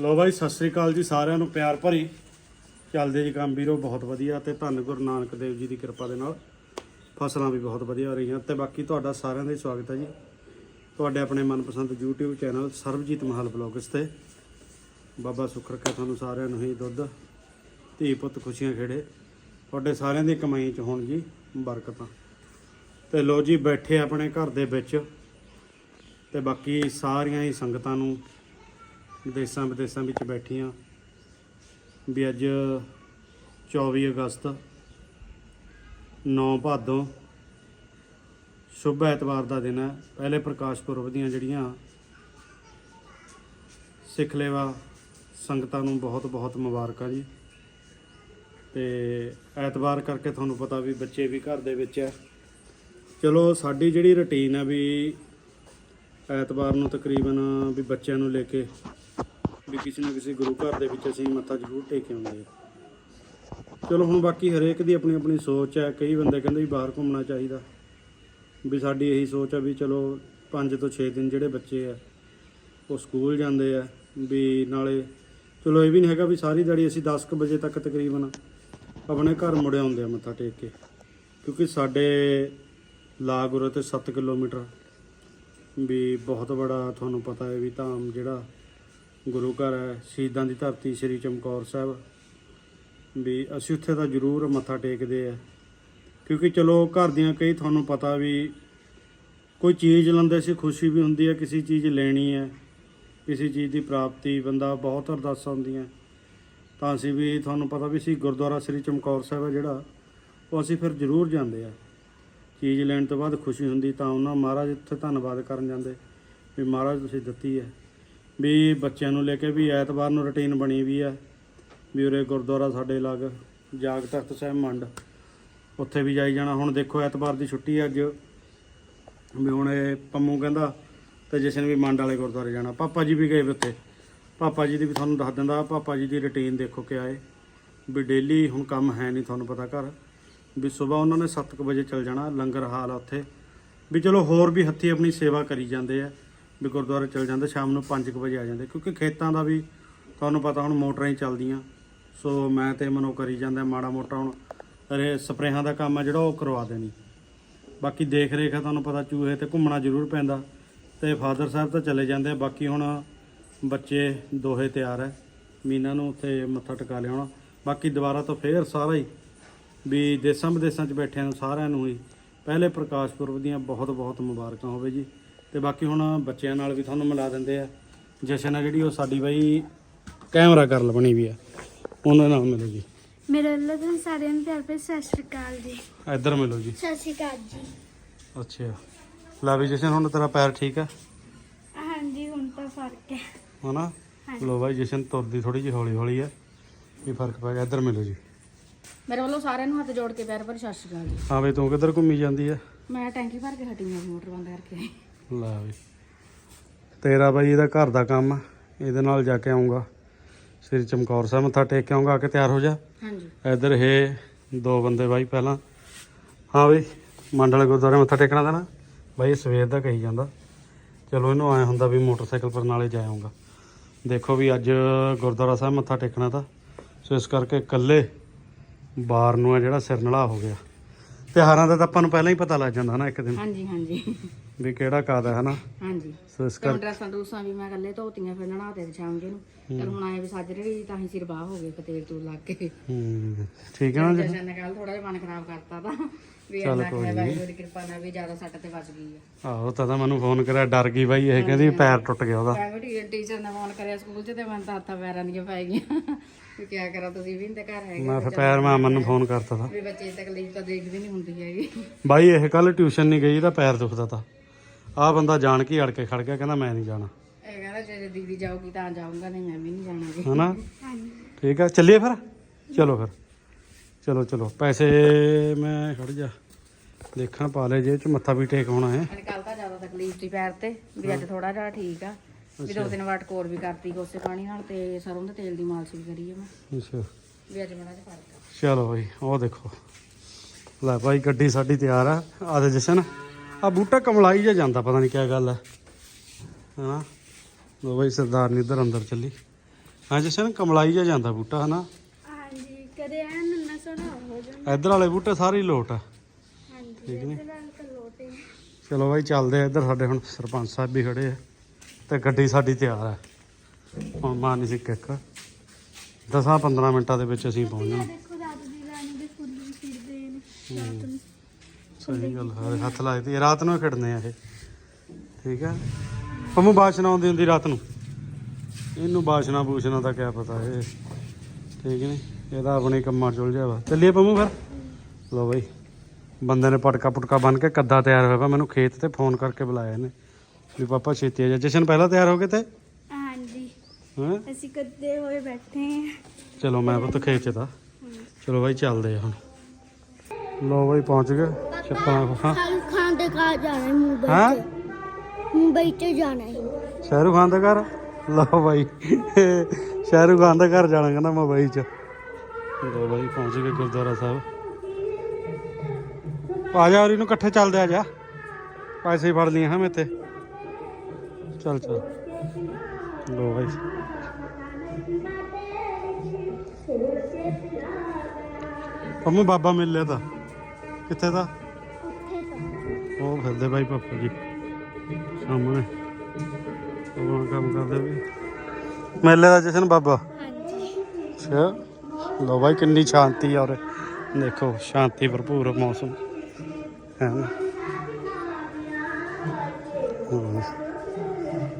ਲੋ ਬਾਈ, ਸਤਿ ਸ੍ਰੀ ਅਕਾਲ ਜੀ ਸਾਰਿਆਂ ਨੂੰ, ਪਿਆਰ ਭਰੀ। ਚੱਲਦੇ ਜੀ ਕੰਮ ਵੀਰੋ, ਬਹੁਤ ਵਧੀਆ ਤੇ ਧੰਨ ਗੁਰੂ ਨਾਨਕ ਦੇਵ ਜੀ ਦੀ ਕਿਰਪਾ ਦੇ ਨਾਲ। ਫਸਲਾਂ ਵੀ ਬਹੁਤ ਵਧੀਆ ਹੋ ਰਹੀਆਂ ਤੇ ਬਾਕੀ ਤੁਹਾਡਾ ਸਾਰਿਆਂ ਦਾ ਹੀ ਸਵਾਗਤ ਹੈ ਜੀ। ਤੁਹਾਡੇ ਆਪਣੇ ਮਨਪਸੰਦ YouTube channel Sarabjit Mahal blogs ਤੇ। ਬਾਬਾ ਸੁੱਖ ਰੱਖੇ ਤੁਹਾਨੂੰ ਸਾਰਿਆਂ ਨੂੰ ਹੀ ਦੁੱਧ, ਧੀ ਪੁੱਤ ਖੁਸ਼ੀਆਂ ਖੇੜੇ। ਤੁਹਾਡੇ ਸਾਰਿਆਂ ਦੀ ਕਮਾਈ ਚ ਹੋਣ ਜੀ ਬਰਕਤਾਂ। ਤੇ ਲੋ ਜੀ, ਬੈਠੇ ਆਪਣੇ ਘਰ ਦੇ ਵਿੱਚ ਤੇ ਬਾਕੀ ਸਾਰੀਆਂ ਹੀ ਸੰਗਤਾਂ ਨੂੰ ਦੇਸਾਂ ਵਿਦੇਸਾਂ ਵਿੱਚ ਬੈਠੀਆਂ ਵੀ ਅੱਜ 24 ਅਗਸਤ 9 ਭਾਦੋਂ ਸ਼ੁਭ ਐਤਵਾਰ ਦਾ ਦਿਨ ਹੈ। ਪਹਿਲੇ ਪ੍ਰਕਾਸ਼ ਪੁਰਬ ਦੀਆਂ ਜਿਹੜੀਆਂ ਸਿੱਖ ਲੇਵਾ ਸੰਗਤਾਂ ਨੂੰ ਬਹੁਤ ਬਹੁਤ ਮੁਬਾਰਕਾਂ ਜੀ। ਤੇ ਐਤਵਾਰ ਕਰਕੇ ਤੁਹਾਨੂੰ ਪਤਾ ਵੀ ਬੱਚੇ ਵੀ ਘਰ ਦੇ ਵਿੱਚ ਹੈ। ਚਲੋ ਸਾਡੀ ਜਿਹੜੀ ਰੁਟੀਨ ਆ ਵੀ ਐਤਵਾਰ ਨੂੰ ਤਕਰੀਬਨ ਵੀ ਬੱਚਿਆਂ ਨੂੰ ਲੈ ਕੇ ਵੀ ਕਿਸੇ ਨਾ ਕਿਸੇ ਗੁਰੂ ਘਰ ਦੇ ਵਿੱਚ ਅਸੀਂ ਮੱਥਾ ਜ਼ਰੂਰ ਟੇਕ ਆਉਂਦੇ ਹਾਂ। ਚਲੋ, ਹੁਣ ਬਾਕੀ ਹਰੇਕ ਦੀ ਆਪਣੀ ਆਪਣੀ ਸੋਚ ਹੈ। ਕਈ ਬੰਦੇ ਕਹਿੰਦੇ ਵੀ ਬਾਹਰ ਘੁੰਮਣਾ ਚਾਹੀਦਾ। ਵੀ ਸਾਡੀ ਇਹੀ ਸੋਚ ਆ ਵੀ ਚਲੋ 5 ਤੋਂ 6 ਦਿਨ ਜਿਹੜੇ ਬੱਚੇ ਆ, ਉਹ ਸਕੂਲ ਜਾਂਦੇ ਆ। ਵੀ ਨਾਲੇ ਚਲੋ, ਇਹ ਵੀ ਨਹੀਂ ਹੈਗਾ ਵੀ ਸਾਰੀ ਦਿਹਾੜੀ ਅਸੀਂ 10 ਕੁ ਵਜੇ ਤੱਕ ਤਕਰੀਬਨ ਆਪਣੇ ਘਰ ਮੁੜ ਆਉਂਦੇ ਆ ਮੱਥਾ ਟੇਕ ਕੇ। ਕਿਉਂਕਿ ਸਾਡੇ ਲਾਗੁਰ ਤੇ 7 ਕਿਲੋਮੀਟਰ ਵੀ ਬਹੁਤ ਬੜਾ ਤੁਹਾਨੂੰ ਪਤਾ ਹੈ ਵੀ ਧਾਮ ਜਿਹੜਾ ਗੁਰੂ ਘਰ ਹੈ, ਸ਼ਹੀਦਾਂ ਦੀ ਧਰਤੀ ਸ੍ਰੀ ਚਮਕੌਰ ਸਾਹਿਬ। ਵੀ ਅਸੀਂ ਉੱਥੇ ਤਾਂ ਜ਼ਰੂਰ ਮੱਥਾ ਟੇਕਦੇ ਆ। ਕਿਉਂਕਿ ਚਲੋ ਘਰ ਦੀਆਂ ਕਈ ਤੁਹਾਨੂੰ ਪਤਾ ਵੀ ਕੋਈ ਚੀਜ਼ ਲੈਂਦੇ ਸੀ, ਖੁਸ਼ੀ ਵੀ ਹੁੰਦੀ ਹੈ, ਕਿਸੇ ਚੀਜ਼ ਲੈਣੀ ਹੈ, ਕਿਸੇ ਚੀਜ਼ ਦੀ ਪ੍ਰਾਪਤੀ, ਬੰਦਾ ਬਹੁਤ ਅਰਦਾਸਾਂ ਹੁੰਦੀਆਂ। ਤਾਂ ਅਸੀਂ ਵੀ ਤੁਹਾਨੂੰ ਪਤਾ ਵੀ ਸੀ, ਗੁਰਦੁਆਰਾ ਸ੍ਰੀ ਚਮਕੌਰ ਸਾਹਿਬ ਹੈ ਜਿਹੜਾ, ਉਹ ਅਸੀਂ ਫਿਰ ਜ਼ਰੂਰ ਜਾਂਦੇ ਆ। ਚੀਜ਼ ਲੈਣ ਤੋਂ ਬਾਅਦ ਖੁਸ਼ੀ ਹੁੰਦੀ ਤਾਂ ਉਹਨਾਂ ਮਹਾਰਾਜ ਉੱਥੇ ਧੰਨਵਾਦ ਕਰਨ ਜਾਂਦੇ, ਵੀ ਮਹਾਰਾਜ ਤੁਸੀਂ ਦਿੱਤੀ ਹੈ। ਵੀ ਬੱਚਿਆਂ ਨੂੰ ਲੈ ਕੇ ਵੀ ਐਤਵਾਰ ਨੂੰ ਰੁਟੀਨ ਬਣੀ ਵੀ ਹੈ ਵੀ ਉਰੇ ਗੁਰਦੁਆਰਾ ਸਾਡੇ ਲੱਗ, ਜਾਗ ਤਖਤ ਸਾਹਿਬ ਮੰਡ। ਉੱਥੇ ਵੀ ਜਾਈ ਜਾਣਾ। ਹੁਣ ਦੇਖੋ ਐਤਵਾਰ ਦੀ ਛੁੱਟੀ ਹੈ ਅੱਜ। ਵੀ ਹੁਣ ਇਹ ਪੰਮੂ ਕਹਿੰਦਾ, ਤੇ ਜਸ਼ਨ ਵੀ ਮੰਡ ਵਾਲੇ ਗੁਰਦੁਆਰੇ ਜਾਣਾ। ਪਾਪਾ ਜੀ ਵੀ ਗਏ ਵੀ ਉੱਥੇ। ਪਾਪਾ ਜੀ ਦੀ ਵੀ ਤੁਹਾਨੂੰ ਦੱਸ ਦਿੰਦਾ, ਪਾਪਾ ਜੀ ਦੀ ਰੁਟੀਨ ਦੇਖੋ ਕਿ ਆਏ ਵੀ ਡੇਲੀ ਹੁਣ ਕੰਮ ਹੈ ਨਹੀਂ ਤੁਹਾਨੂੰ ਪਤਾ ਘਰ। ਵੀ ਸਵੇਰ ਉਹਨਾਂ ਨੇ 7:00 ਵਜੇ ਚੱਲ ਜਾਣਾ, ਲੰਗਰ ਹਾਲ ਆ ਉੱਥੇ। ਵੀ ਚਲੋ ਹੋਰ ਵੀ ਹੱਥੀ ਆਪਣੀ ਸੇਵਾ ਕਰੀ ਜਾਂਦੇ ਆ। ਵੀ ਗੁਰਦੁਆਰੇ ਚਲ ਜਾਂਦੇ, ਸ਼ਾਮ ਨੂੰ 5:00 ਵਜੇ ਆ ਜਾਂਦੇ। ਕਿਉਂਕਿ ਖੇਤਾਂ ਦਾ ਵੀ ਤੁਹਾਨੂੰ ਪਤਾ ਹੁਣ ਮੋਟਰਾਂ ਹੀ ਚੱਲਦੀਆਂ। ਸੋ ਮੈਂ ਤੇ ਮਨੋ ਕਰੀ ਜਾਂਦਾ, ਮਾੜਾ ਮੋਟਾ ਹੁਣ ਰੇ ਸਪਰੇਹਾਂ ਦਾ ਕੰਮ ਆ ਜਿਹੜਾ ਉਹ ਕਰਵਾ ਦੇਣੀ। ਬਾਕੀ ਦੇਖ ਰੇਖ ਆ, ਤੁਹਾਨੂੰ ਪਤਾ ਚੂਹੇ ਤੇ ਘੁੰਮਣਾ ਜ਼ਰੂਰ ਪੈਂਦਾ। ਤੇ ਫਾਦਰ ਸਾਹਿਬ ਤਾਂ ਚਲੇ ਜਾਂਦੇ ਆ, ਬਾਕੀ ਹੁਣ ਬੱਚੇ ਦੋਹੇ ਤਿਆਰ ਹੈ ਮੀਨਾ ਨੂੰ ਉੱਥੇ ਮੱਥਾ ਟਿਕਾ ਲਿਆਉਣਾ। ਬਾਕੀ ਦੁਬਾਰਾ ਤੋਂ ਫੇਰ ਸਾਰਾ ਹੀ ਵੀ ਦੇਸਾਂ ਵਿਦੇਸਾਂ 'ਚ ਬੈਠਿਆਂ ਨੂੰ ਸਾਰਿਆਂ ਨੂੰ ਹੀ। ਪਹਿਲੇ ਪ੍ਰਕਾਸ਼ ਪੁਰਬ ਦੀਆਂ ਬਹੁਤ ਬਹੁਤ ਮੁਬਾਰਕਾਂ ਹੋਵੇ ਜੀ। ਤੇ ਬਾਕੀ ਹੁਣ ਬੱਚਿਆਂ ਨਾਲ ਵੀ ਤੁਹਾਨੂੰ ਮਿਲਾ ਦਿੰਦੇ ਆ। ਜਸ਼ਨ ਆ ਜਿਹੜੀ ਉਹ ਸਾਡੀ ਬਾਈ ਕੈਮਰਾ ਕਰ ਬਣੀ ਵੀ ਆ। ਉਹਨਾਂ ਨਾਲ ਮਿਲੋ ਜੀ। ਮੇਰੇ ਵੱਲੋਂ ਤੁਹਾਨੂੰ ਸਾਰਿਆਂ ਨੂੰ ਪਿਆਰ ਭਰੀ ਸਤਿ ਸ਼੍ਰੀ ਅਕਾਲ ਜੀ। ਇੱਧਰ ਮਿਲੋ ਜੀ। ਸਤਿ ਸ਼੍ਰੀ ਅਕਾਲ ਜੀ। ਅੱਛਾ। ਲਾ ਵੀ ਜਸ਼ਨ ਹੁਣ ਤੇਰਾ ਪੈਰ ਠੀਕ ਆ? ਹਾਂਜੀ ਹੁਣ ਤਾਂ ਫ਼ਰਕ ਹੈ। ਹਨਾ। ਲੋ ਬਾਈ ਜਸ਼ਨ ਤੁਰਦੀ ਥੋੜੀ ਜਿਹੀ ਹੌਲੀ ਹੌਲੀ ਆ। ਕੀ ਫ਼ਰਕ ਪੈ ਗਿਆ। ਇੱਧਰ ਮਿਲੋ ਜੀ। ਮੇਰੇ ਵੱਲੋਂ ਸਾਰਿਆਂ ਨੂੰ ਹੱਥ ਜੋੜ ਕੇ ਪੈਰ ਭਰੀ ਸਤਿ ਸ਼੍ਰੀ ਅਕਾਲ ਜੀ। ਹਾਂ ਬਈ ਤੂੰ ਕਿੱਧਰ ਘੁੰਮੀ ਜਾਂਦੀ ਆ? ਮੈਂ ਟੈਂਕੀ ਭਰ ਕੇ ਹਟੀ ਹਾਂ ਮੋਟਰ ਬੰਦ ਕਰਕੇ। ਲੈ ਵੀ। ਤੇਰਾ ਬਾਈ ਇਹਦਾ ਘਰ ਦਾ ਕੰਮ ਆ, ਇਹਦੇ ਨਾਲ ਜਾ ਕੇ ਆਉਂਗਾ ਸ੍ਰੀ ਚਮਕੌਰ ਸਾਹਿਬ ਮੱਥਾ ਟੇਕ ਕੇ ਆਉਂਗਾ ਆ ਕੇ ਤਿਆਰ ਹੋ ਜਾ। ਹਾਂਜੀ। ਇੱਧਰ ਇਹ ਦੋ ਬੰਦੇ ਬਾਈ ਪਹਿਲਾਂ। ਹਾਂ ਬਈ ਮੰਡਲ ਗੁਰਦੁਆਰੇ ਮੱਥਾ ਟੇਕਣਾ ਨਾ। ਬਾਈ ਇਹ ਸਵੇਰ ਦਾ ਕਹੀ ਜਾਂਦਾ। ਚਲੋ ਇਹਨੂੰ ਆਇਆ ਹੁੰਦਾ ਵੀ ਮੋਟਰਸਾਈਕਲ ਪਰ ਨਾਲੇ ਜਾ ਆਉਂਗਾ ਦੇਖੋ ਵੀ ਅੱਜ ਗੁਰਦੁਆਰਾ ਸਾਹਿਬ ਮੱਥਾ ਟੇਕਣਾ ਤਾਂ ਸੋ ਇਸ ਕਰਕੇ ਇਕੱਲੇ ਬਾਰ ਨੂੰ ਆ ਜਿਹੜਾ ਸਿਰ ਨਲਾ ਹੋ ਗਿਆ। ਤਿਉਹਾਰਾਂ ਦਾ ਤਾਂ ਆਪਾਂ ਨੂੰ ਪਹਿਲਾਂ ਹੀ ਪਤਾ ਲੱਗ ਜਾਂਦਾ ਨਾ ਇੱਕ ਦਿਨ। ਹਾਂਜੀ ਹਾਂਜੀ। ਵੀ ਕਿਹੜਾ ਕਾਦ ਹੈ ਹਨਾ। ਹਾਂਜੀ। ਸੋ ਇਸ ਤੇ ਕਰਕੇ ਡਰੈਸਾਂ ਡਰੂਸਾਂ ਵੀ ਮੈਂ ਕੱਲੇ ਧੋਤੀਆਂ ਫਿਰ ਨਹਾਤੇ ਤੇ ਜੇ ਨੂੰ ਚਲ ਹੁਣ ਆਏ ਵੀ ਸਾਜਰੇ ਵੀ ਤਾਂ ਹੀ ਸਿਰ ਬਾਹ ਹੋ ਗਏ ਕਤੇਲ ਤੂੰ ਲੱਗ ਕੇ। ਹੂੰ ਠੀਕ ਹੈ ਨਾ ਜੀ। ਜਸ਼ਨ ਕੱਲ ਥੋੜਾ ਜਿਹਾ ਮਨ ਖਰਾਬ ਕਰਤਾ ਤਾਂ। ਵੀ ਚੱਲ ਅੱਲਾ ਕੋਈ ਕਹੇ ਨੀ। ਵਾਹਿਗੁਰੂ ਦੀ ਕਿਰਪਾ ਨਾਲ ਵੀ ਜ਼ਿਆਦਾ ਸੱਟ ਤੇ ਬਚ ਗਈ ਆ। ਆਹੋ ਤਾਂ ਤਾਂ ਮੈਨੂੰ ਫੋਨ ਕਰਿਆ ਡਰ ਗਈ ਬਾਈ ਇਹ ਕਹਿੰਦੀ ਪੈਰ ਟੁੱਟ ਗਿਆ ਉਹਦਾ। ਟੀਚਰ ਨੇ ਫੋਨ ਕਰਿਆ ਸਕੂਲ 'ਚ ਤੇ ਮੈਂ ਤਾਂ ਹੱਥਾਂ ਪੈਰਾਂ ਦੀਆਂ ਪੈ ਗਈਆਂ। ਵੀ ਕੀ ਕਰਾਂ ਤੁਸੀਂ ਵੀ ਨਹੀਂ ਤੇ ਘਰ ਹੈਗੇ ਮੈਂ ਫਿਰ ਪੈਰ ਮੈਂ ਅਮਨ ਨੂੰ ਫੋਨ ਕਰਤਾ ਤਾ। ਵੀ ਬੱਚੇ ਦੀ ਤਕਲੀਫ ਤਾਂ ਦੇਖਦੀ ਨਹੀਂ ਹੁੰਦੀ ਹੈਗੀ। ਬਾਈ ਇਹ ਕੱਲ ਟਿਊਸ਼ਨ ਨਹੀਂ ਗਈ ਇਹਦਾ ਪੈਰ ਦੁਖਦਾ ਤਾ। ਆਹ ਬੰਦਾ ਜਾਣ ਕੇ ਹੀ ਅੜ ਕੇ ਖੜ ਗਿਆ ਕਹਿੰਦਾ ਮੈਂ ਨਹੀਂ ਜਾਣਾ। ਇਹ ਕਹਿੰਦਾ ਜੇ ਦੀਦੀ ਜਾਊਗੀ ਤਾਂ ਜਾਊਂਗਾ ਨਹੀਂ ਮੈਂ ਵੀ ਨਹੀਂ ਜਾਣਾ ਜੀ ਹਨਾ? ਹਾਂਜੀ। ਠੀਕ ਆ ਚੱਲੀਏ ਫਿਰ? ਚਲੋ ਫਿਰ। ਚਲੋ ਚਲੋ। ਪੈਸੇ ਮੈਂ ਖੜ ਜਾ। ਦੇਖਣ ਪਾ ਲੈ ਜੇਬ ਚ ਮੱਥਾ ਵੀ ਟੇਕ ਹੋਣਾ ਹੈ। ਕੱਲ ਤਾਂ ਜ਼ਿਆਦਾ ਤਕਲੀਫ ਸੀ ਪੈਰ ਤੇ ਵੀ ਅੱਜ ਥੋੜਾ ਜਿਹਾ ਠੀਕ ਆ। ਵੀ ਦੋ ਦਿਨ ਵਾਟ ਕੋਰ ਵੀ ਕਰਤੀ ਕੋਸੇ ਪਾਣੀ ਨਾਲ ਤੇ ਸਰੋਂ ਦੇ ਤੇਲ ਦੀ ਮਾਲਿਸ਼ ਵੀ ਕਰੀ ਆ ਮੈਂ। ਅੱਛਾ। ਵੀ ਅੱਜ ਬੜਾ ਜਿਹਾ ਫ਼ਰਕ ਆ। ਚਲੋ ਬਈ ਉਹ ਦੇਖੋ। ਲੈ ਭਾਈ ਗੱਡੀ ਸਾਡੀ ਤਿਆਰ ਆ। ਆ ਦੇ ਜਸ਼ਨ ਆ ਬੂਟਾ ਕਮਲਾਈ ਜਾ ਜਾਂਦਾ ਪਤਾ ਨਹੀਂ ਕੀ ਗੱਲ ਹੈ ਹਨਾ? ਲੋ ਬਈ ਸਰਦਾਰ ਨੇ ਇੱਧਰ ਅੰਦਰ ਚੱਲੀ। ਹਾਂ ਜਸ਼ਨ ਕਮਲਾਈ ਜਾ ਜਾਂਦਾ ਬੂਟਾ ਹਨਾ? ਹਾਂਜੀ ਕਦੇ ਐ ਨੰਨਾ ਸੋਹਣਾ ਹੋ ਜਾਂਦਾ। ਇੱਧਰ ਵਾਲੇ ਬੂਟੇ ਸਾਰੇ ਹੀ ਲੋਟ ਆ। ਹਾਂਜੀ ਠੀਕ ਨੀ? ਇਹਦੇ ਨਾਲ ਤਾਂ ਲੋਟੇ ਨੇ। ਚਲੋ ਬਾਈ ਚੱਲਦੇ ਆ ਇੱਧਰ ਸਾਡੇ ਹੁਣ ਸਰਪੰਚ ਸਾਹਿਬ ਵੀ ਖੜੇ ਆ। ਤੇ ਗੱਡੀ ਸਾਡੀ ਤਿਆਰ ਆ ਹੁਣ ਮਾਨੀ ਸੀ ਕਿੱਕ। 10-15 ਮਿੰਟਾਂ ਦੇ ਵਿੱਚ ਅਸੀਂ ਪਹੁੰਚ ਜਾਣਾ। ਦੇਖੋ ਰਾਤ ਦੀ ਰਾਣੀ ਦੇ ਫੁੱਲ ਵੀ ਖਿੜਦੇ ਨੇ ਰਾਤ ਨੂੰ। ਸਹੀ ਗੱਲ ਹੈ ਹੱਥ ਲਾਏ ਤੇ ਰਾਤ ਨੂੰ ਹੀ ਖਿੜਨੇ ਆ ਇਹ। ਠੀਕ ਹੈ। ਪੰਮੂ ਬਾਸ਼ਨਾ ਆਉਂਦੀ ਹੁੰਦੀ ਰਾਤ ਨੂੰ। ਇਹਨੂੰ ਬਾਸ਼ਨਾ ਬੂਸ਼ਨਾ ਦਾ ਕਿਆ ਪਤਾ ਇਹ। ਠੀਕ ਨਹੀਂ ਇਹਦਾ ਆਪਣੇ ਕੰਮਾਂ ਚੁਲ ਜਾਵਾ ਚੱਲੀਏ ਪੰਮੂ ਫਿਰ। ਲੋ ਬਾਈ ਬੰਦੇ ਨੇ ਪਟਕਾ ਪੁਟਕਾ ਬੰਨ ਕੇ ਕੱਦਾ ਤਿਆਰ ਹੋਇਆ ਵਾ। ਮੈਨੂੰ ਖੇਤ ਤੇ ਫੋਨ ਕਰਕੇ ਬੁਲਾਇਆ ਨੇ ਵੀ ਪਾਪਾ ਛੇਤੀ ਆ ਜਾ। ਜਸ਼ਨ ਪਹਿਲਾਂ ਤਿਆਰ ਹੋ ਗਏ ਤੇ? ਹਾਂਜੀ। ਹਾਂ? ਅਸੀਂ ਕੱਦੇ ਹੋਏ ਬੈਠੇ ਚਲੋ ਮੈਂ ਪੁੱਤ ਖੇਚਦਾ ਚਲੋ ਚੱਲਦੇ ਲੋ ਬਾਈ ਪਹੁੰਚ ਗਏ। ਚੱਪਲਾਂ ਖਾ ਸ਼ਾਹਰੁਖ ਖਾਨ ਦੇ ਘਰ ਜਾਣਾ ਹੈ ਮੁੰਬਈ ਹਾਂ? ਚ। ਮੁੰਬਈ ਜਾਣਾ ਹੈ। ਸ਼ਾਹਰੁਖ ਖਾਨ ਦਾ ਘਰ? ਲਓ ਬਾਈ। ਸ਼ਾਹਰੁਖ ਖਾਨ ਦਾ ਘਰ ਜਾਣਾ ਕਹਿੰਦਾ ਮੁੰਬਈ ਚ। ਲੋ ਬਾਈ ਪਹੁੰਚ ਗਏ ਗੁਰਦੁਆਰਾ ਸਾਹਿਬ। ਆ ਜਾ ਔਰ ਇਹਨੂੰ ਇਕੱਠੇ ਚੱਲਦੇ ਆ ਜਾ। ਪੈਸੇ ਫੜ ਲਈਆਂ ਹਾਂ ਮੇਤੇ ਚੱਲ ਚੱਲ। ਲੋ ਬਾਈ। ਪੰਮੂ ਬਾਬਾ ਮਿਲ ਲਿਆ ਤਾਂ। ਕਿੱਥੇ ਦਾ ਉਹ ਫਿਰਦੇ ਬਾਈ ਪਾਪਾ ਜੀ। ਸਾਹਮਣੇ। ਉਹ ਕੰਮ ਕਰਦੇ ਵੀ। ਮੇਲੇ ਦਾ ਜਸ਼ਨ ਬਾਬਾ। ਹਾਂਜੀ ਅੱਛਾ। ਲੋ ਬਾਈ ਕਿੰਨੀ ਸ਼ਾਂਤੀ ਔਰ ਦੇਖੋ, ਸ਼ਾਂਤੀ ਭਰਪੂਰ ਮੌਸਮ। ਹੈ ਨਾ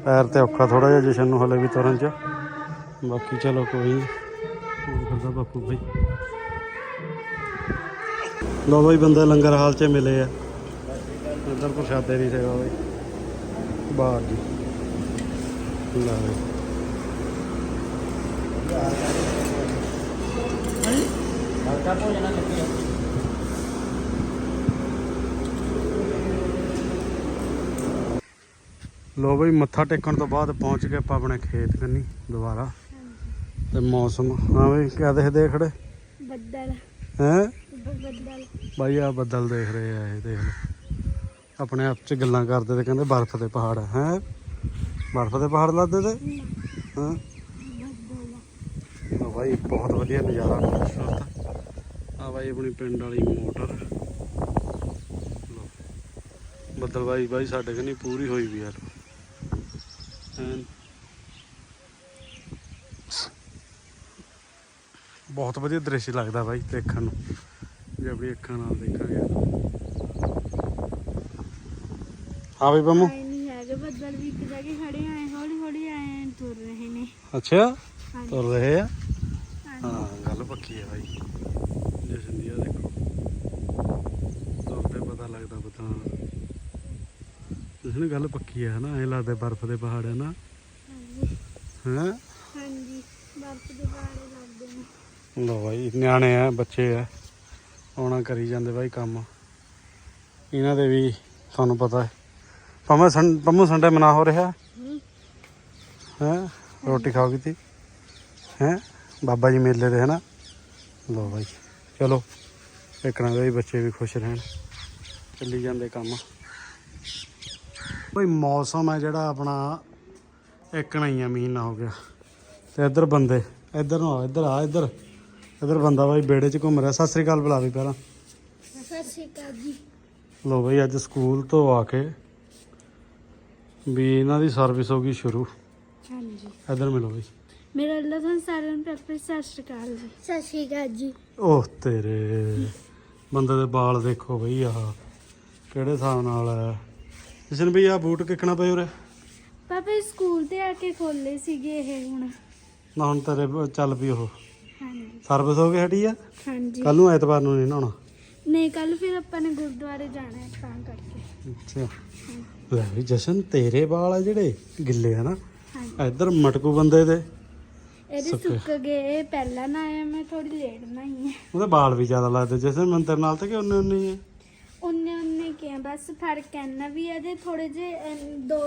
ਪੈਰ ਤੇ ਔਖਾ ਥੋੜਾ ਜਿਹਾ ਜਸ਼ਨ ਨੂੰ ਹਲੇ ਵੀ ਤੁਰਨ ਚ। ਬਾਕੀ ਚਲੋ ਕੋਈ ਨਹੀਂ ਕਰਦਾ ਬਾਪੂ ਬਾਈ। ਲੋ ਬਾਈ, ਬੰਦੇ ਲੰਗਰ ਹਾਲ ਚ ਮਿਲੇ ਆ। ਇੱਧਰ ਪ੍ਰਸ਼ਾਦੇ ਦੀ ਸੇਵਾ ਬਾਈ। ਬਾਹਰ ਦੀ ਲੈ ਬਈ। ਲੋ ਬਈ ਮੱਥਾ ਟੇਕਣ ਤੋਂ ਬਾਅਦ ਪਹੁੰਚ ਗਏ ਆਪਾਂ ਆਪਣੇ ਖੇਤ ਕੰਨੀ ਦੁਬਾਰਾ। ਤੇ ਮੌਸਮ ਹਾਂ ਬਈ ਕਿਆ ਦੇਖਦੇ ਖੜੇ? ਬੱਦਲ। ਹੈ? ਬੱਦਲ ਬਾਈ ਆ ਬੱਦਲ ਦੇਖ ਰਹੇ ਆ ਇਹ ਦੇਖ ਲਓ। ਆਪਣੇ ਆਪ ਚ ਗੱਲਾਂ ਕਰਦੇ ਤੇ ਕਹਿੰਦੇ ਬਰਫ਼ ਦੇ ਪਹਾੜ ਹੈ? ਹੈਂ? ਬਰਫ਼ ਦੇ ਪਹਾੜ ਲੱਗਦੇ ਤੇ? ਹਾਂ? ਲਓ ਬਾਈ ਬਹੁਤ ਵਧੀਆ ਨਜ਼ਾਰਾ ਖੂਬਸੂਰਤ ਆ ਬਾਈ ਆਪਣੀ ਪਿੰਡ ਵਾਲੀ ਮੋਟਰ। ਬੱਦਲ ਬਾਈ ਬਾਈ ਸਾਡੇ ਕਨੀ ਪੂਰੀ ਹੋਈ ਵੀ ਯਾਰ ਐਨ। ਬਹੁਤ ਵਧੀਆ ਦ੍ਰਿਸ਼ ਲੱਗਦਾ ਬਾਈ ਦੇਖਣ ਨੂੰ। ਜੇ ਆਪਣੀ ਅੱਖਾਂ ਨਾਲ ਦੇਖਾਂਗੇ ਹਾਂ ਬਈ ਬੰਮੂ। ਨਹੀਂ ਹੈਗੇ ਬੱਦਲ ਵੀ ਇੱਕ ਜਗ੍ਹਾ ਖੜੇ ਆਏ ਹੌਲੀ ਹੌਲੀ ਆਏ ਤੁਰ ਰਹੇ ਨੇ। ਅੱਛਾ? ਤੁਰ ਰਹੇ ਆ। ਹਾਂ ਗੱਲ ਪੱਕੀ ਹੈ ਬਾਈ। ਜਸ਼ਨ ਦੀ ਆ ਦੇਖੋ ਤੁਰਦੇ ਪਤਾ ਲੱਗਦਾ ਪਤਾ ਜਸ਼ਨ ਗੱਲ ਪੱਕੀ ਹੈ ਨਾ ਐ ਲੱਗਦਾ ਬਰਫ਼ ਦੇ ਪਹਾੜ ਹੈ ਨਾ। ਹਾਂਜੀ। ਹੈ? ਹਾਂਜੀ ਬਰਫ਼ ਦੇ ਬਾਰੇ ਲੱਗਦੇ ਨੇ। ਲੋ ਬਾਈ ਨਿਆਣੇ ਆ ਬੱਚੇ ਆ। ਆਉਣਾ ਕਰੀ ਜਾਂਦੇ ਬਾਈ ਕੰਮ। ਇਹਨਾਂ ਦੇ ਵੀ ਤੁਹਾਨੂੰ ਪਤਾ ਹੈ। ਪੰਮੂ ਸੰ ਪੰਮੂ ਸੰਡੇ ਮਨਾ ਹੋ ਰਿਹਾ। ਹੈ। ਰੋਟੀ ਖਾਓਗੀ ਤੀ ਹੈ? ਬਾਬਾ ਜੀ ਮੇਲੇ ਦੇ ਹੈ ਨਾ ਲੋ ਬਾਈ ਚਲੋ। ਦੇਖਣਾ ਵੀ ਬੱਚੇ ਵੀ ਖੁਸ਼ ਰਹਿਣ। ਚੱਲੀ ਜਾਂਦੇ ਕੰਮ। ਬਈ ਮੌਸਮ ਹੈ ਜਿਹੜਾ ਆਪਣਾ ਇੱਕ ਨਹੀਂ ਆ ਮਹੀਨਾ ਹੋ ਗਿਆ। ਤੇ ਇੱਧਰ ਬੰਦੇ ਇੱਧਰ ਨੂੰ ਆ ਇੱਧਰ ਆ ਇੱਧਰ। ਇੱਧਰ ਬੰਦਾ ਬਾਈ ਬੇੜੇ 'ਚ ਘੁੰਮ ਰਿਹਾ। ਸਤਿ ਸ੍ਰੀ ਅਕਾਲ ਬੁਲਾ ਵੀ ਪਹਿਲਾਂ। ਸਤਿ ਸ਼੍ਰੀ ਅਕਾਲ ਜੀ। ਲੋ ਬਈ ਅੱਜ ਸਕੂਲ ਤੋਂ ਆ ਕੇ ਵੀ ਇਹਨਾਂ ਦੀ ਸਰਵਿਸ ਹੋ ਗਈ ਸ਼ੁਰੂ। ਹਾਂਜੀ। ਇੱਧਰ ਮਿਲੋ ਬਈ। ਮੇਰਾ ਅੱਲਾ ਤੁਹਾਨੂੰ ਸਾਰਿਆਂ ਨੂੰ ਪਿਆਰ ਭਰੀ ਸਤਿ ਸ਼੍ਰੀ ਅਕਾਲ ਜੀ। ਸਤਿ ਸ਼੍ਰੀ ਅਕਾਲ ਜੀ। ਓਹ ਤੇਰੇ। ਬੰਦੇ ਦੇ ਵਾਲ ਦੇਖੋ ਬਈ ਆਹ। ਕਿਹੜੇ ਹਿਸਾਬ ਨਾਲ ਹੈ? ਜਸ਼ਨ ਵੀ ਆ ਬੂਟ ਕਿੱਕਣਾ ਪਏ ਉਰੇ? ਪਾਪਾ ਇਹ ਸਕੂਲ ਤੇ ਆ ਕੇ ਖੋਲੇ ਸੀਗੇ ਇਹ ਹੁਣ। ਨਾ ਹੁਣ ਤੇਰੇ ਚੱਲ ਪਈ ਉਹ। ਹਾਂਜੀ। ਸਰਵਿਸ ਹੋ ਗਈ ਹਟੀ ਆ? ਹਾਂਜੀ। ਕੱਲ ਨੂੰ ਐਤਵਾਰ ਨੂੰ ਨਹੀਂ ਨਹਾਉਣਾ ਨਹੀਂ ਕੱਲ ਫਿਰ ਆਪਾਂ ਨੇ ਗੁਰਦੁਆਰੇ ਜਾਣਾ ਹੈ ਤਾਂ ਕਰਕੇ। ਅੱਛਾ। ਲੈ ਵੀ ਜਸ਼ਨ ਤੇਰੇ ਵਾਲ ਆ ਜਿਹੜੇ ਗਿੱਲੇ ਆ ਨਾ। ਹਾਂਜੀ। ਇੱਧਰ ਮਟਕੂ ਬੰਦੇ ਦੇ। ਇਹਦੇ ਸੁੱਕੇ। ਸੁੱਕ ਗਏ ਪਹਿਲਾਂ ਨਾ ਆਇਆ ਮੈਂ ਥੋੜੀ ਲੇਟ ਨਾ ਹੀ ਹੈ ਉਹਦੇ ਵਾਲ ਵੀ ਜ਼ਿਆਦਾ ਲੱਗਦੇ। ਜਸ਼ਨ ਮੈਂ ਤੇਰੇ ਨਾਲ ਤੇ ਕਿ ਉਹਨੇ ਉਹਨੇ ਹੀ ਹੈ ਉਹਨੇ ਉਹਨੇ ਕਿਹਾ ਬਸ ਫ਼ਰਕ ਇੰਨਾ ਵੀ ਇਹਦੇ ਥੋੜੇ ਜੇ 2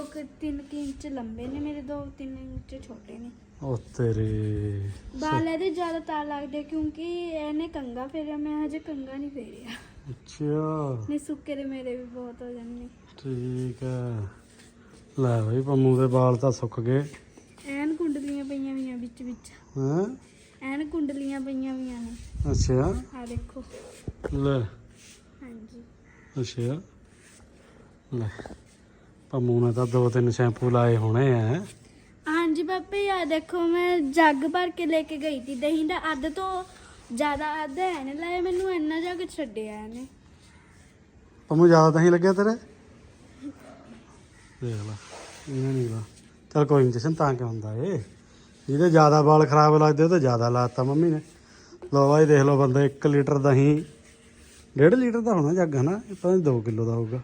3 ਇੰਚ ਲੰਬੇ ਨੇ ਮੇਰੇ 2 3 ਇੰਚ ਛੋਟੇ ਨੇ। ਉਹ ਤੇਰੇ। ਬਾਲ ਇਹਦੇ ਜ਼ਿਆਦਾ ਤਾਂ ਲੱਗਦੇ ਕਿਉਂਕਿ ਇਹਨੇ ਕੰਗਾ ਫੇਰਿਆ ਮੈਂ ਹਜੇ ਕੰਗਾ ਨਹੀਂ ਫੇਰਿਆ। ਅੱਛਾ। ਨੇ ਸੁੱਕੇ ਦੇ ਮੇਰੇ ਵੀ ਬਹੁਤ ਹੋ ਜਾਂਦੇ। ਠੀਕ ਹੈ ਲੈ ਬਈ ਪੰਮੂ ਦੇ ਵਾਲ ਤਾਂ ਸੁੱਕ ਗਏ। ਐਨ ਕੁੰਡਲੀਆਂ ਪਈਆਂ ਹੋਈਆਂ ਵਿੱਚ ਵਿੱਚ। ਹਾਂ? ਐਨ ਕੁੰਡਲੀਆਂ ਪਈਆਂ ਵੀਆਂ ਨੇ। ਅੱਛਾ। ਆ ਦੇਖੋ। ਲੈ। ਹਾਂਜੀ। ਅੱਛਾ। ਲੈ ਪੰਮੂ ਨੇ ਤਾਂ ਦੋ ਤਿੰਨ ਸ਼ੈਂਪੂ ਲਾਏ ਹੋਣੇ ਆ ਹਾਂਜੀ ਪਾਪੇ ਆ ਦੇਖੋ ਮੈਂ ਜੱਗ ਭਰ ਕੇ ਲੈ ਕੇ ਗਈ ਸੀ। ਦਹੀਂ ਦਾ ਅੱਧ ਤੋਂ ਜ਼ਿਆਦਾ ਅੱਧ ਹੈ ਨੇ ਲਾਇਆ ਮੈਨੂੰ ਇੰਨਾ ਜੱਗ ਛੱਡਿਆ ਇਹਨੇ। ਪੰਮੂ ਜ਼ਿਆਦਾ ਤਾਂ ਹੀ ਲੱਗਿਆ ਤੇਰੇ? ਦੇਖ ਲਾ ਇਹ ਨਹੀਂ ਲਾ ਚਲ ਕੋਈ ਨਹੀਂ ਜਸ਼ਨ ਤਾਂ ਕਿ ਹੁੰਦਾ ਏ? ਜਿਹਦੇ ਜ਼ਿਆਦਾ ਵਾਲ ਖਰਾਬ ਲੱਗਦੇ ਉਹ ਤਾਂ ਜ਼ਿਆਦਾ ਲਾਤਾ ਮੰਮੀ ਨੇ। ਲੋ ਬਾਈ ਦੇਖ ਲਓ ਬੰਦਾ 1 ਲੀਟਰ ਦਹੀਂ 1.5 ਲੀਟਰ ਦਾ ਹੋਣਾ ਜੱਗ ਹਨਾ? ਇਹ ਪਤਾ ਨਹੀਂ 2 ਕਿਲੋ ਦਾ ਹੋਊਗਾ।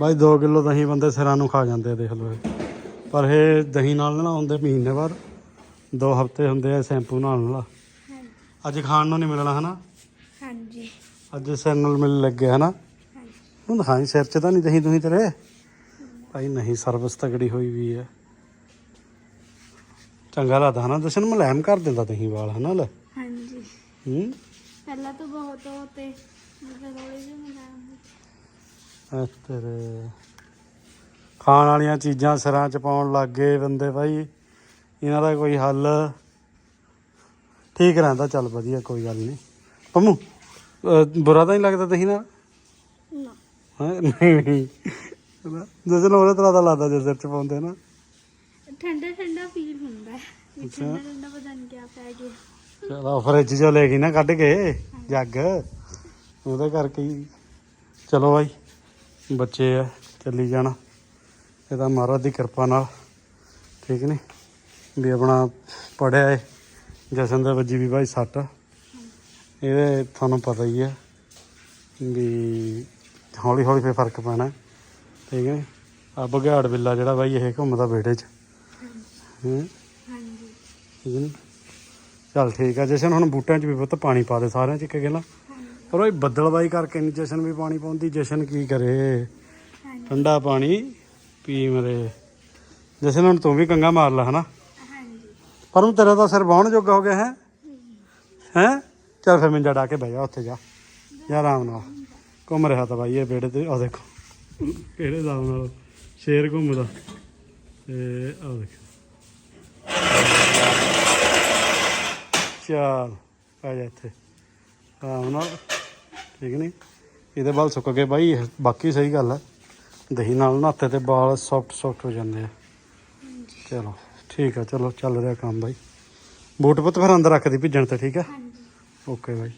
ਬਾਈ 2 ਕਿਲੋ ਦਹੀਂ ਬੰਦੇ ਸਿਰਾਂ ਨੂੰ ਖਾ ਜਾਂਦੇ ਆ ਦੇਖ ਲਓ ਇਹ। ਪਰ ਇਹ ਦਹੀਂ ਨਾਲ ਨਾ ਹੁੰਦੇ ਮਹੀਨੇ ਬਾਅਦ ਦੋ ਹਫ਼ਤੇ ਹੁੰਦੇ ਆ ਸ਼ੈਂਪੂ ਨਾਲ ਨਾਲ ਹਾਂਜੀ। ਅੱਜ ਖਾਣ ਨੂੰ ਨਹੀਂ ਮਿਲਣਾ ਹਨਾ? ਹਾਂਜੀ। ਅੱਜ ਸਿਰ ਨਾਲ ਮਿਲ ਲੱਗੇ ਹਨਾ? ਹਾਂਜੀ। ਹੁਣ ਦਿਖਾਈ ਸਿਰ 'ਚ ਤਾਂ ਨਹੀਂ ਦਹੀਂ ਤੁਸੀਂ ਤੇਰੇ। ਭਾਈ ਨਹੀਂ ਸਰਵਿਸ ਤਗੜੀ ਹੋਈ ਵੀ ਹੈ ਚੰਗਾ ਲੱਗਦਾ ਹਨਾ? ਦਸ਼ਨ ਮਲੈਮ ਕਰ ਦਿੰਦਾ ਦਹੀਂ ਵਾਲ ਹਨਾ ਲੈ? ਹਾਂਜੀ। ਹੂੰ? ਪਹਿਲਾਂ ਤਾਂ ਬਹੁਤ ਮਿਲਾਉਂਗੇ ਐ ਤੇਰੇ ਖਾਣ ਵਾਲੀਆਂ ਚੀਜ਼ਾਂ ਸਿਰਾਂ 'ਚ ਪਾਉਣ ਲੱਗ ਗਏ ਬੰਦੇ ਭਾਈ ਇਹਨਾਂ ਦਾ ਕੋਈ ਹੱਲ ਠੀਕ ਰਹਿੰਦਾ ਚੱਲ ਵਧੀਆ ਕੋਈ ਗੱਲ ਨਹੀਂ। ਪੰਮੂ ਅਹ ਬੁਰਾ ਤਾਂ ਨਹੀਂ ਲੱਗਦਾ ਨਾਲ? ਨਾ। ਹੈਂ? ਨਹੀਂ ਨਹੀਂ। ਜਸ਼ਨ ਹੋਰ ਤਰ੍ਹਾਂ ਦਾ ਲੱਗਦਾ ਜੇ ਸਿਰ 'ਚ ਪਾਉਂਦੇ ਨਾ। ਠੰਡਾ ਠੰਡਾ ਫੀਲ ਹੁੰਦਾ ਹੈ। ਵੀ ਅੱਛਾ। ਠੰਡਾ ਠੰਡਾ ਪਤਾ ਨਹੀਂ ਕਿਆ ਪੈ ਗਿਆ। ਚਲੋ ਫਰਿੱਜ ਚੋਂ ਲੈ ਗਈ ਨਾ ਕੱਢ ਕੇ ਜੱਗ। ਉਹਦੇ ਕਰਕੇ ਹੀ। ਚਲੋ ਬਾਈ ਬੱਚੇ ਆ ਚੱਲੀ ਜਾਣਾ। ਇਹਦਾ ਮਹਾਰਾਜ ਦੀ ਕਿਰਪਾ ਨਾਲ ਠੀਕ ਨੇ? ਵੀ ਆਪਣਾ ਪੜਿਆ ਏ ਜਸ਼ਨ ਦੇ ਵੱਜੀ ਵੀ ਬਾਈ ਸੱਟ। ਇਹਦੇ ਤੁਹਾਨੂੰ ਪਤਾ ਹੀ ਹੈ ਵੀ ਹੌਲੀ ਹੌਲੀ ਫੇਰ ਫ਼ਰਕ ਪੈਣਾ ਠੀਕ ਨੇ? ਆ ਬਘਿਆੜ ਬਿੱਲਾ ਜਿਹੜਾ ਬਾਈ ਇਹ ਘੁੰਮਦਾ ਵਿਹੜੇ 'ਚ। ਹੂੰ? ਹਾਂਜੀ। ਠੀਕ ਨੀ? ਚੱਲ ਠੀਕ ਆ ਜਸ਼ਨ ਹੁਣ ਬੂਟਿਆਂ 'ਚ ਵੀ ਪੁੱਤ ਪਾਣੀ ਪਾ ਦੇ ਸਾਰਿਆਂ 'ਚ ਇੱਕ ਗਿਲਾ। ਪਰ ਉਹ ਬੱਦਲਬਾਈ ਕਰਕੇ ਨਹੀਂ ਜਸ਼ਨ ਵੀ ਪਾਣੀ ਪਾਉਂਦੀ ਜਸ਼ਨ ਕੀ ਕਰੇ? ਠੰਡਾ ਪਾਣੀ ਪੀ ਮਰੇ ਜਸ਼ਨ ਹੁਣ ਤੂੰ ਵੀ ਕੰਗਾ ਮਾਰ ਲੈ ਹਨਾ? ਹਾਂਜੀ। ਪਰ ਹੁਣ ਤੇਰਾ ਤਾਂ ਸਿਰ ਬਾਉਣ ਜੋਗਾ ਹੋ ਗਿਆ ਹੈ? ਹੈ? ਚੱਲ ਫਿਰ ਮਿੰਜਾ ਡਾ ਕੇ ਬਹਿ ਜਾ ਉੱਥੇ ਜਾ। ਜਾ ਆਰਾਮ ਨਾਲ। ਘੁੰਮ ਰਿਹਾ ਤਾਂ ਬਾਈ ਇਹ ਬੇੜੇ ਤੇ ਆ ਦੇਖੋ। ਕਿਹੜੇ ਹਿਸਾਬ ਨਾਲ ਸ਼ੇਰ ਘੁੰਮਦਾ। ਤੇ ਆ ਦੇਖੋ। ਚੱਲ ਆ ਜਾ ਇੱਥੇ। ਆਰਾਮ ਨਾਲ। ਠੀਕ ਨਹੀਂ ਇਹਦੇ ਵਾਲ ਸੁੱਕ ਗਏ ਬਾਈ ਬਾਕੀ ਸਹੀ ਗੱਲ ਹੈ ਦਹੀਂ ਨਾਲ ਨਹਾਤੇ ਤੇ ਵਾਲ ਸੌਫਟ ਸੌਫਟ ਹੋ ਜਾਂਦੇ ਆ। ਚਲੋ ਠੀਕ ਆ ਚਲੋ ਚੱਲ ਰਿਹਾ ਕੰਮ ਬਾਈ। ਬੂਟ ਪੁੱਤ ਫਿਰ ਅੰਦਰ ਰੱਖ ਦੀ ਭਿੱਜਣ ਤੇ ਠੀਕ ਆ? ਹਾਂਜੀ। Okay bye.